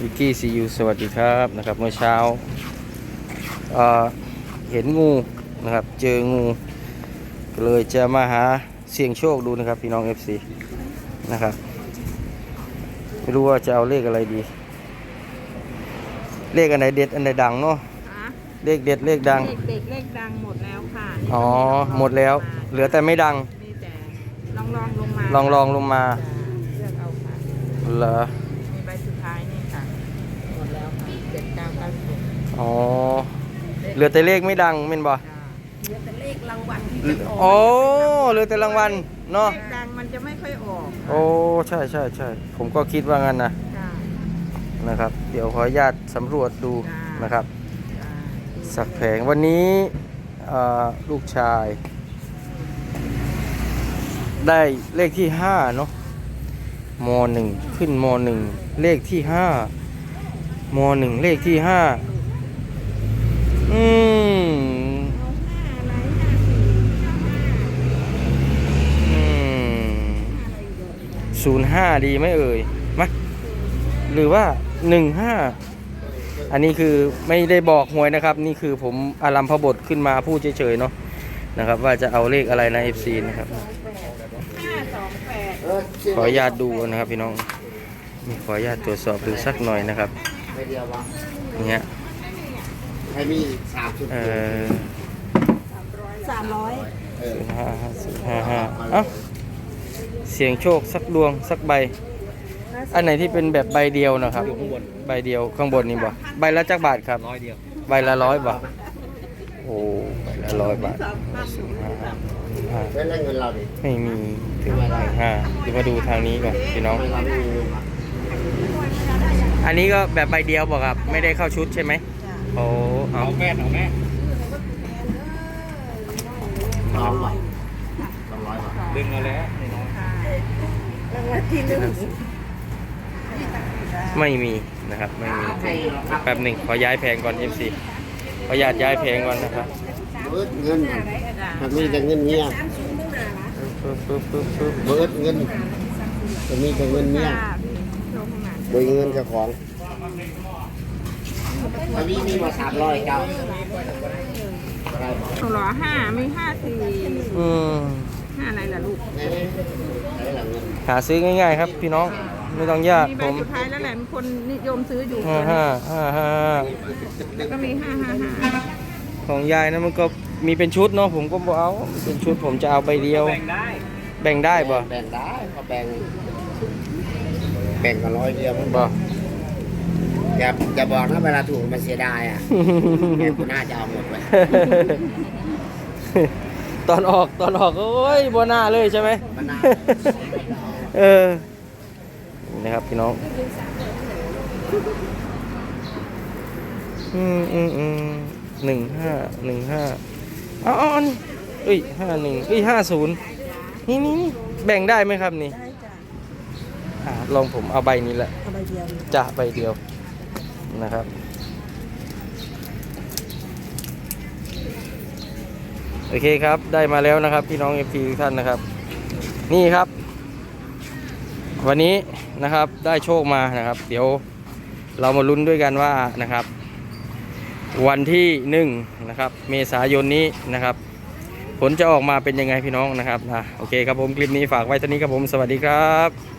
วิกกี้ซียูสวัสดีครับนะครับเมื่อเช้าเอ่อเห็นงูนะครับ เจองูก็เลยจะมาหาเสี่ยงโชคดูนะครับพี่น้อง FC นะครับไม่รู้ว่าจะเอาเลขอะไรดี เลขอันไหนเด็ดอันไหนดังเนาะอะเลขเด็ดเลขดังเด็กเด็กเลขดังหมดแล้วค่ะอ๋อหมดแล้ว เหลือแต่ไม่ดังนี่แต่ลองลองลงมาลองลองลงมาจ้ะเลือกเอาค่ะเหรอ มีใบสุดท้ายนี่ค่ะหมดแล้วค่ะเจ็ ดเก้าเก้าสิบอ๋อเหลือแต่เลขไม่ดังเม่นบ่จ้ะเหลือแต่เลขรางวัลที่จะออกโอ้เหลือแต่รางวัลเนาะเลขดังมันจะไม่ค่อยออกโอ้ใช่ใช่ใช่ผมก็คิดว่างั้นนะจ้ะนะครับ เดี๋ยวขออนุญาตสำรวจดูจ้านนะครับ จ้ะสักแผงวันนี้เอ่อลูกชาย ได้เลขที่ห้าเนาะมหนึ่งขึ้นมหนึ่งเลขที่ห้า มหนึ่งเลขที่ห้าอืมเอาห้าอะไรห้าสี่ห้าห้าอืมอะไรอีกอะศูนย์ห้าดีไหมเอ่ยมาหรือว่าหนึ่งห้าอันนี้คือไม่ได้บอกหวยนะครับ นี่คือผมอารัมพบทขึ้นมาพูดเฉยๆเนาะนะครับ ว่าจะเอาเลขอะไรนะ FC นะครับห้าสองแปดขออนุญาตดูนะครับพี่น้องนี่ขออนุญาตตรวจสอบดูสักหน่อยนะครับ ไม่เดียววะเนี่ยให้มีสามชุดเออสามร้อยเออศูนย์ห้าห้าศูนย์ห้าห้าเอ้าเสียงโชคสักดวงสักใบ อันไหนที่เป็นแบบใบเดียวนะครับ ใบเดียวข้างบนนี่บ่ใบละจักบาทครับร้อยเดียวใบละร้อยบาทโอ้ใบละร้อยบาทศูนย์ห้าห้าเล่นได้เงินเราดิไม่มีถึงหนึ่งห้าเดี๋ยวมาดูทางนี้ก่อนพี่น้อง อันนี้ก็แบบใบเดียวบอกครับไม่ได้เข้าชุดใช่ไหมโอ้เอาเอาแม่เอาแม่สองร้อยสองร้อยบาทดึงมาแล้วรางวัลที่หนึ่งไม่มีนะครับไม่มีแป๊บหนึ่งขอย้ายแผงก่อน FC ขออนุญาตย้ายแผงก่อนนะครับเบิร์ดเงินมันมีแต่เงินเมียปึ๊บปึ๊บปึ๊บปึ๊บเบิร์ดเงินมันมีแต่เงินเมีย ยเงินเจ้าของอันนี้มีมาสามร้อยเก้าอะไรบอกเอาเหรอห้าไม่ห้าสี่อืมห้าอะไรล่ะลูกไหนไหนไหนหลังเงินหาซื้อง่ายๆครับ พี่น้องไม่ต้องยากมีใบผมสุดท้ายแล้วแหละมีคนนิยมซื้ออยู่ห้าห้าห้าห้าแล้วก็มีห้าห้าห้าของยายนะมันก็มีเป็นชุดเนาะผมก็บอกเอาเป็นชุดผมจะเอาใบเดียว แบ่งได้แบ่งได้บ่แบ่งได้ก็แบ่ง แบ่งกันร้อยเดียวมันบ่อย่าอย่าบอกนะเวลาถูกมันเสียดายอะแม่กูน่าจะเอาหมดไปตอนออกตอนออกโอ้ยบัวหน้าเลยใช่ไหมมันน่าเออนี่นะครับพี่น้องอืมอืมอืมหนึ่งห้าหนึ่งห้าเอาเอาเอานี่เอ้ยห้าหนึ่งเอ้ยห้าศูนย์นี่นี่นี่แบ่งได้ไหมครับนี่ ได้จ้ะอ่าลองผมเอาใบนี้แหละเอาใบเดียวจะใบเดียวนะครับโอเคครับได้มาแล้วนะครับ พี่น้องเอฟซีทุกท่านนะครับ นี่ครับ วันนี้นะครับได้โชคมานะครับ เดี๋ยวเรามาลุ้นด้วยกันว่านะครับ วันที่หนึ่งนะครับ เมษายนนี้นะครับ ผลจะออกมาเป็นยังไงพี่น้องนะครับนะโอเคครับผมคลิปนี้ฝากไว้เท่านี้ครับผมสวัสดีครับ